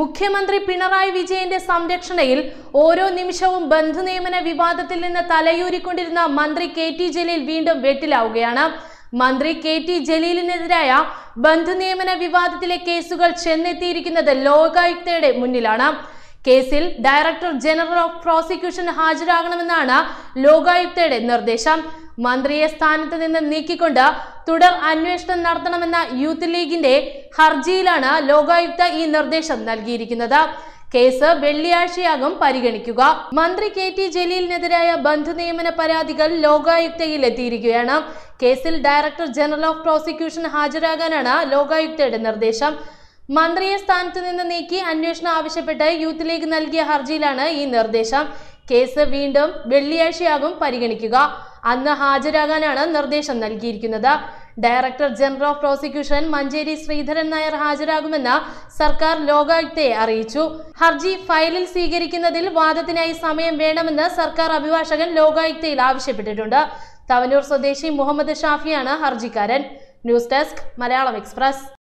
മുഖ്യമന്ത്രി പിണറായി വിജയന്റെ സംരക്ഷണയിൽ ഓരോ നിമിഷവും ബന്ധുനിയമന വിവാദത്തിൽ നിന്ന് തലയൂരിക്കൊണ്ടിരുന്ന മന്ത്രി കെ ടി ജലീൽ വീണ്ടും വെട്ടിലാവുകയാണ്. മന്ത്രി കെ ടി ജലീലിനെതിരായ ബന്ധുനിയമന വിവാദത്തിലെ കേസുകൾ ചെന്നെത്തിയിരിക്കുന്നത് ലോകായുക്തയുടെ മുന്നിലാണ്. കേസിൽ ഡയറക്ടർ ജനറൽ ഓഫ് പ്രോസിക്യൂഷൻ ഹാജരാകണമെന്നാണ് ലോകായുക്തയുടെ നിർദ്ദേശം. മന്ത്രിയെ സ്ഥാനത്ത് നിന്ന് നീക്കിക്കൊണ്ട് തുടർ അന്വേഷണം നടത്തണമെന്ന യൂത്ത് ലീഗിന്റെ ഹർജിയിലാണ് ലോകായുക്ത ഈ നിർദ്ദേശം നൽകിയിരിക്കുന്നത്. കേസ് വെള്ളിയാഴ്ചയാകും പരിഗണിക്കുക. മന്ത്രി കെ ടി ജലീലിനെതിരായ ബന്ധുനിയമന പരാതികൾ ലോകായുക്തയിൽ എത്തിയിരിക്കുകയാണ് കേസിൽ ഡയറക്ടർ ജനറൽ ഓഫ് പ്രോസിക്യൂഷൻ ഹാജരാകാനാണ് ലോകായുക്തയുടെ നിർദ്ദേശം. മന്ത്രിയെ സ്ഥാനത്ത് നിന്ന് നീക്കി അന്വേഷണം ആവശ്യപ്പെട്ട് യൂത്ത് ലീഗ് നൽകിയ ഹർജിയിലാണ് ഈ നിർദ്ദേശം. കേസ് വീണ്ടും വെള്ളിയാഴ്ചയാകും പരിഗണിക്കുക. അന്ന് ഹാജരാകാനാണ് നിർദ്ദേശം നൽകിയിരിക്കുന്നത്. Director general of prosecution Manjeri Sreedharan Nair ഹാജരാകുമെന്ന് സർക്കാർ ലോകായുക്തയെ അറിയിച്ചു. ഹർജി ഫയലിൽ സ്വീകരിക്കുന്നതിൽ വാദത്തിനായി സമയം വേണമെന്ന് സർക്കാർ അഭിഭാഷകൻ ലോകായുക്തയിൽ ആവശ്യപ്പെട്ടിട്ടുണ്ട്. തവനൂർ സ്വദേശി മുഹമ്മദ് ഷാഫിയാണ് ഹർജിക്കാരൻ. News desk Malayalam Express.